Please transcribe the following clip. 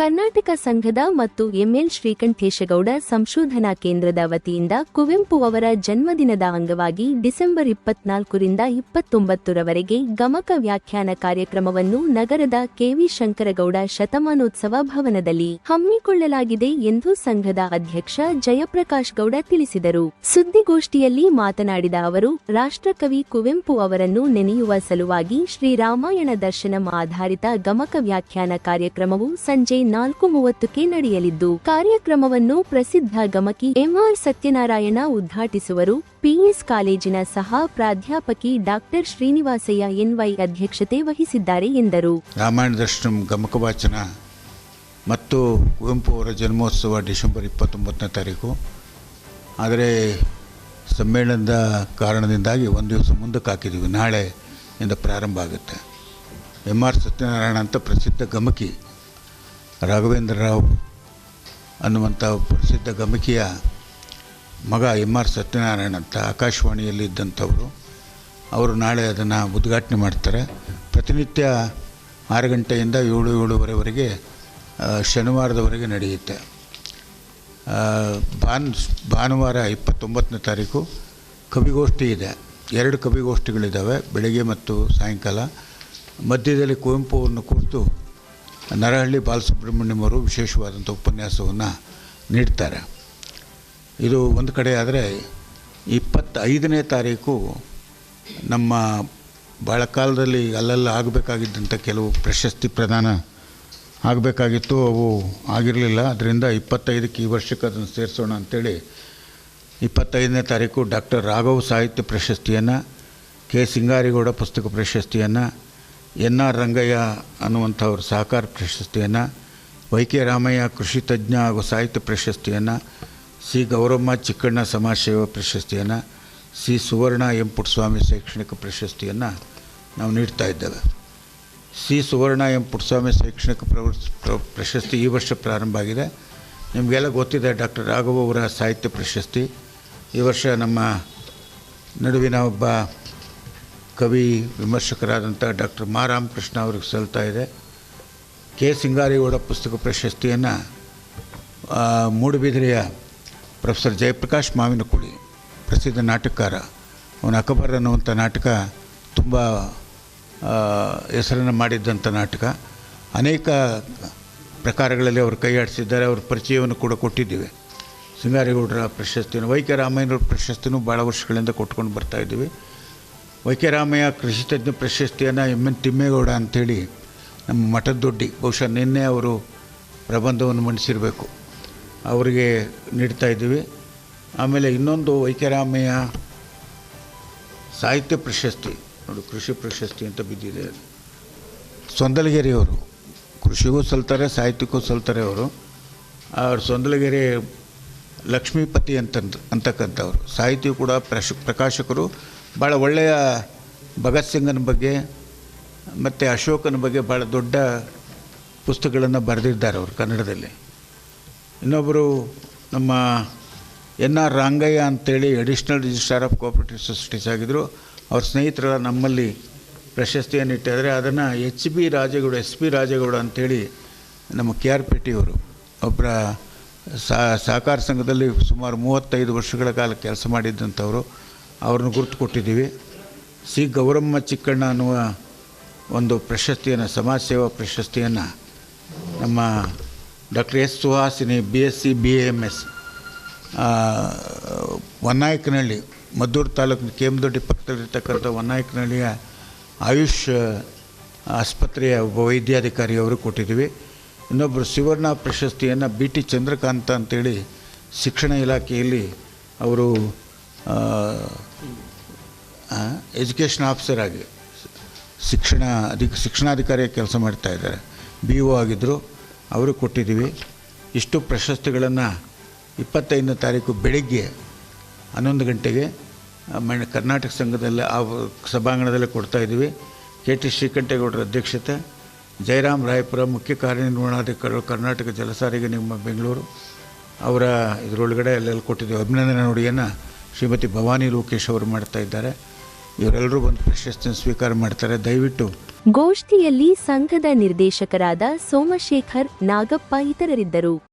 ಕರ್ನಾಟಕ ಸಂಘದ ಮತ್ತು ಎಂಎಲ್ ಶ್ರೀಕಂಠೇಶಗೌಡ ಸಂಶೋಧನಾ ಕೇಂದ್ರದ ವತಿಯಿಂದ ಕುವೆಂಪು ಅವರ ಜನ್ಮದಿನದ ಅಂಗವಾಗಿ ಡಿಸೆಂಬರ್ ಇಪ್ಪತ್ನಾಲ್ಕರಿಂದ ಇಪ್ಪತ್ತೊಂಬತ್ತರವರೆಗೆ ಗಮಕ ವ್ಯಾಖ್ಯಾನ ಕಾರ್ಯಕ್ರಮವನ್ನು ನಗರದ ಕೆವಿ ಶಂಕರಗೌಡ ಶತಮಾನೋತ್ಸವ ಭವನದಲ್ಲಿ ಹಮ್ಮಿಕೊಳ್ಳಲಾಗಿದೆ ಎಂದು ಸಂಘದ ಅಧ್ಯಕ್ಷ ಜಯಪ್ರಕಾಶ್ ಗೌಡ ತಿಳಿಸಿದರು. ಸುದ್ದಿಗೋಷ್ಠಿಯಲ್ಲಿ ಮಾತನಾಡಿದ ಅವರು, ರಾಷ್ಟ್ರಕವಿ ಕುವೆಂಪು ಅವರನ್ನು ನೆನೆಯುವ ಸಲುವಾಗಿ ಶ್ರೀರಾಮಾಯಣ ದರ್ಶನಂ ಆಧಾರಿತ ಗಮಕ ವ್ಯಾಖ್ಯಾನ ಕಾರ್ಯಕ್ರಮವು ಸಂಜೆ ನಾಲ್ಕು ಮೂವತ್ತಕ್ಕೆ ನಡೆಯಲಿದ್ದು, ಕಾರ್ಯಕ್ರಮವನ್ನು ಪ್ರಸಿದ್ಧ ಗಮಕಿ ಎಂಆರ್ ಸತ್ಯನಾರಾಯಣ ಉದ್ಘಾಟಿಸುವರು. ಪಿಎಸ್ ಕಾಲೇಜಿನ ಸಹ ಪ್ರಾಧ್ಯಾಪಕಿ ಡಾಕ್ಟರ್ ಶ್ರೀನಿವಾಸಯ್ಯ ಎನ್ವೈ ಅಧ್ಯಕ್ಷತೆ ವಹಿಸಿದ್ದಾರೆ ಎಂದರು. ರಾಮಾಯಣ ದರ್ಶನ ಗಮಕ ವಾಚನ ಮತ್ತು ಕುವೆಂಪು ಅವರ ಜನ್ಮೋತ್ಸವ ಡಿಸೆಂಬರ್ ಇಪ್ಪತ್ತೊಂಬತ್ತನೇ ತಾರೀಕು. ಆದರೆ ಸಮ್ಮೇಳನದ ಕಾರಣದಿಂದಾಗಿ ಒಂದು ದಿವಸ ಮುಂದಕ್ಕೆ ಹಾಕಿದ್ದೀವಿ ನಾಳೆಯಿಂದ ಪ್ರಾರಂಭ ಆಗುತ್ತೆ. ಎಂ ಆರ್ ಸತ್ಯನಾರಾಯಣ ಅಂತ ಪ್ರಸಿದ್ಧ ಗಮಕಿ ರಾಘವೇಂದ್ರ ರಾವ್ ಅನ್ನುವಂಥ ಪ್ರಸಿದ್ಧ ಗಮಕಿಯ ಮಗ ಎಂ ಆರ್ ಸತ್ಯನಾರಾಯಣ ಅಂತ ಆಕಾಶವಾಣಿಯಲ್ಲಿ ಇದ್ದಂಥವರು ಅವರು ನಾಳೆ ಅದನ್ನು ಉದ್ಘಾಟನೆ ಮಾಡ್ತಾರೆ. ಪ್ರತಿನಿತ್ಯ ಆರು ಗಂಟೆಯಿಂದ ಏಳು ಏಳುವರೆವರೆಗೆ ಶನಿವಾರದವರೆಗೆ ನಡೆಯುತ್ತೆ. ಭಾನ್, ಭಾನುವಾರ ಇಪ್ಪತ್ತೊಂಬತ್ತನೇ ತಾರೀಕು ಕವಿಗೋಷ್ಠಿ ಇದೆ. ಎರಡು ಕವಿಗೋಷ್ಠಿಗಳಿದ್ದಾವೆ, ಬೆಳಗ್ಗೆ ಮತ್ತು ಸಾಯಂಕಾಲ. ಮಧ್ಯದಲ್ಲಿ ಕುವೆಂಪುವನ್ನು ಕುರಿತು ನರಹಳ್ಳಿ ಬಾಲಸುಬ್ರಹ್ಮಣ್ಯಂ ಅವರು ವಿಶೇಷವಾದಂಥ ಉಪನ್ಯಾಸವನ್ನು ನೀಡ್ತಾರೆ. ಇದು ಒಂದು ಕಡೆ ಆದರೆ ಇಪ್ಪತ್ತೈದನೇ ತಾರೀಕು ನಮ್ಮ ಭಾಳ ಕಾಲದಲ್ಲಿ ಅಲ್ಲೆಲ್ಲ ಆಗಬೇಕಾಗಿದ್ದಂಥ ಕೆಲವು ಪ್ರಶಸ್ತಿ ಪ್ರದಾನ ಆಗಬೇಕಾಗಿತ್ತು, ಅವು ಆಗಿರಲಿಲ್ಲ. ಅದರಿಂದ ಇಪ್ಪತ್ತೈದಕ್ಕೆ ಈ ವರ್ಷಕ್ಕೆ ಅದನ್ನು ಸೇರಿಸೋಣ ಅಂಥೇಳಿ ಇಪ್ಪತ್ತೈದನೇ ತಾರೀಕು ಡಾಕ್ಟರ್ ರಾಘವ್ ಸಾಹಿತ್ಯ ಪ್ರಶಸ್ತಿಯನ್ನು, ಕೆ ಸಿಂಗಾರಿಗೌಡ ಪುಸ್ತಕ ಪ್ರಶಸ್ತಿಯನ್ನು ಎನ್ ಆರ್ ರಂಗಯ್ಯ ಅನ್ನುವಂಥವ್ರ ಸಹಕಾರ ಪ್ರಶಸ್ತಿಯನ್ನು ವೈ ಕೆ ರಾಮಯ್ಯ ಕೃಷಿ ತಜ್ಞ ಹಾಗೂ ಸಾಹಿತ್ಯ ಪ್ರಶಸ್ತಿಯನ್ನು, ಸಿ. ಗೌರಮ್ಮ ಚಿಕ್ಕಣ್ಣ ಸಮಾಜ ಸೇವಾ ಪ್ರಶಸ್ತಿಯನ್ನು, ಸಿ. ಸುವರ್ಣ ಎಂ ಪುಟ್ಟಸ್ವಾಮಿ ಶೈಕ್ಷಣಿಕ ಪ್ರಶಸ್ತಿಯನ್ನು ನಾವು ನೀಡ್ತಾ ಇದ್ದೇವೆ. ಸಿ. ಸುವರ್ಣ ಎಂ ಪುಟ್ಟಸ್ವಾಮಿ ಶೈಕ್ಷಣಿಕ ಪ್ರಶಸ್ತಿ ಈ ವರ್ಷ ಪ್ರಾರಂಭ ಆಗಿದೆ. ನಿಮಗೆಲ್ಲ ಗೊತ್ತಿದೆ ಡಾಕ್ಟರ್ ರಾಘವ ಅವರ ಸಾಹಿತ್ಯ ಪ್ರಶಸ್ತಿ. ಈ ವರ್ಷ ನಮ್ಮ ನಡುವಿನ ಒಬ್ಬ ಕವಿ, ವಿಮರ್ಶಕರಾದಂಥ ಡಾಕ್ಟರ್ ಮಾ ರಾಮಕೃಷ್ಣ ಅವ್ರಿಗೆ ಸಲ್ತಾ ಇದೆ. ಕೆ. ಸಿಂಗಾರಿಗೌಡ ಪುಸ್ತಕ ಪ್ರಶಸ್ತಿಯನ್ನು ಮೂಡುಬಿದ್ರೆಯ ಪ್ರೊಫೆಸರ್ ಜಯಪ್ರಕಾಶ್ ಮಾವಿನಕುಳಿ, ಪ್ರಸಿದ್ಧ ನಾಟಕಕಾರ. ಅವನ ಅಕಬರ್ ಅನ್ನುವಂಥ ನಾಟಕ ತುಂಬ ಹೆಸರನ್ನು ಮಾಡಿದ್ದಂಥ ನಾಟಕ. ಅನೇಕ ಪ್ರಕಾರಗಳಲ್ಲಿ ಅವರು ಕೈ ಆಡಿಸಿದ್ದಾರೆ ಅವ್ರ ಪರಿಚಯವನ್ನು ಕೂಡ ಕೊಟ್ಟಿದ್ದೀವಿ. ಸಿಂಗಾರಿಗೌಡರ ಪ್ರಶಸ್ತಿಯನ್ನು, ವೈ ಕೆ ರಾಮಯ್ಯನವ್ರ ಪ್ರಶಸ್ತಿನೂ ಭಾಳ ವರ್ಷಗಳಿಂದ ಕೊಟ್ಕೊಂಡು ಬರ್ತಾ ಇದ್ದೀವಿ ವೈ ಕೃಷಿ ತಜ್ಞ ಪ್ರಶಸ್ತಿಯನ್ನು ಎಂ ಎನ್ ತಿಮ್ಮೇಗೌಡ ಅಂಥೇಳಿ ನಮ್ಮ ಮಠದ ದೊಡ್ಡಿ, ಬಹುಶಃ ನಿನ್ನೆ ಅವರು ಪ್ರಬಂಧವನ್ನು ಮಂಡಿಸಿರಬೇಕು. ಅವರಿಗೆ ನೀಡ್ತಾ ಇದ್ದೀವಿ. ಆಮೇಲೆ ಇನ್ನೊಂದು ವೈಕ್ಯರಾಮಯ್ಯ ಸಾಹಿತ್ಯ ಪ್ರಶಸ್ತಿ, ನೋಡು ಕೃಷಿ ಪ್ರಶಸ್ತಿ ಅಂತ ಬಿದ್ದಿದೆ. ಸೊಂದಲಗಿರಿಯವರು, ಕೃಷಿಗೂ ಸಲ್ತಾರೆ, ಸಾಹಿತ್ಯಕ್ಕೂ ಸಲ್ತಾರೆ ಅವರು. ಅವ್ರು ಸೊಂದಲಗೆರೆ ಲಕ್ಷ್ಮೀಪತಿ ಅಂತಂದು, ಅಂತಕ್ಕಂಥವ್ರು. ಸಾಹಿತ್ಯ ಕೂಡ ಪ್ರಶ, ಪ್ರಕಾಶಕರು ಭಾಳ ಒಳ್ಳೆಯ ಭಗತ್ ಸಿಂಗನ ಬಗ್ಗೆ ಮತ್ತು ಅಶೋಕನ ಬಗ್ಗೆ ಭಾಳ ದೊಡ್ಡ ಪುಸ್ತಕಗಳನ್ನು ಬರೆದಿದ್ದಾರೆ ಅವರು ಕನ್ನಡದಲ್ಲಿ. ಇನ್ನೊಬ್ಬರು ನಮ್ಮ ಎನ್ ಆರ್ ರಾಂಗಯ್ಯ ಅಂತೇಳಿ additional registrar of cooperative societies ಆಗಿದ್ದರು ಅವ್ರ ಸ್ನೇಹಿತರ ನಮ್ಮಲ್ಲಿ ಪ್ರಶಸ್ತಿಯನ್ನು ಇಟ್ಟಿದ್ದಾರೆ. ಅದನ್ನು H B Rajegowda S P Rajegowda ಅಂತೇಳಿ ನಮ್ಮ ಕೆ ಆರ್ ಪೇಟೆಯವರು ಒಬ್ಬರ ಸಹಕಾರ ಸಂಘದಲ್ಲಿ ಸುಮಾರು ಮೂವತ್ತೈದು ವರ್ಷಗಳ ಕಾಲ ಕೆಲಸ ಮಾಡಿದ್ದಂಥವರು. ಅವ್ರನ್ನ ಗುರುತು ಕೊಟ್ಟಿದ್ದೀವಿ ಸಿ. ಗೌರಮ್ಮ ಚಿಕ್ಕಣ್ಣ ಅನ್ನುವ ಒಂದು ಪ್ರಶಸ್ತಿಯನ್ನು, ಸಮಾಜ ಸೇವಾ ಪ್ರಶಸ್ತಿಯನ್ನು ನಮ್ಮ doctor S Suhasini B S C B M S Honnayakanahalli, Maddur ತಾಲೂಕಿನ ಕೇಮದೊಡ್ಡಿ ಪಕ್ಕದಲ್ಲಿರ್ತಕ್ಕಂಥ ಹೊನ್ನಾಯಕನಹಳ್ಳಿಯ ಆಯುಷ್, ಆಸ್ಪತ್ರೆಯ ಒಬ್ಬ ವೈದ್ಯಾಧಿಕಾರಿ ಅವರು ಕೊಟ್ಟಿದ್ದೀವಿ. ಇನ್ನೊಬ್ಬರು ಸುವರ್ಣ ಪ್ರಶಸ್ತಿಯನ್ನು ಬಿ ಟಿ ಚಂದ್ರಕಾಂತ ಅಂತೇಳಿ ಶಿಕ್ಷಣ ಇಲಾಖೆಯಲ್ಲಿ ಅವರು ಎಜುಕೇಷನ್ ಆಫೀಸರ್ ಆಗಿ ಶಿಕ್ಷಣ ಅಧಿಕ ಶಿಕ್ಷಣಾಧಿಕಾರಿಯಾಗಿ ಕೆಲಸ ಮಾಡ್ತಾ ಇದ್ದಾರೆ. ಬಿ ಒ ಆಗಿದ್ದರು ಅವರು ಕೊಟ್ಟಿದ್ದೀವಿ. ಇಷ್ಟು ಪ್ರಶಸ್ತಿಗಳನ್ನು ಇಪ್ಪತ್ತೈದನೇ ತಾರೀಕು ಬೆಳಿಗ್ಗೆ ಹನ್ನೊಂದು ಗಂಟೆಗೆ ಮಣ್ಣ, ಕರ್ನಾಟಕ ಸಂಘದಲ್ಲಿ ಆ ಸಭಾಂಗಣದಲ್ಲೇ ಕೊಡ್ತಾ ಇದ್ದೀವಿ. ಕೆ ಟಿ ಶ್ರೀಕಂಠೇಗೌಡರ ಅಧ್ಯಕ್ಷತೆ ಜಯರಾಮ್ ರಾಯಪುರ ಮುಖ್ಯ ಕಾರ್ಯನಿರ್ವಹಣಾಧಿಕಾರಿಗಳು ಕರ್ನಾಟಕ ಜಲಸಾರಿಗೆ ನಿಮ್ಮ ಬೆಂಗಳೂರು ಅವರ ಇದರೊಳಗಡೆ ಅಲ್ಲೆಲ್ಲ ಕೊಟ್ಟಿದ್ದೀವಿ. ಅಭಿನಂದನೆ ನುಡಿಯನ್ನು ಶ್ರೀಮತಿ ಭವಾನಿ ಲೋಕೇಶ್ ಅವರು ಮಾಡ್ತಾ ಇದ್ದಾರೆ. ಇವರೆಲ್ಲರೂ ಬಂದು ಪ್ರಶಸ್ತಿನ ಸ್ವೀಕಾರ ಮಾಡ್ತಾರೆ. ದಯವಿಟ್ಟು. ಗೋಷ್ಠಿಯಲ್ಲಿ ಸಂಘದ ನಿರ್ದೇಶಕರಾದ ಸೋಮಶೇಖರ್, ನಾಗಪ್ಪ ಇತರರಿದ್ದರು.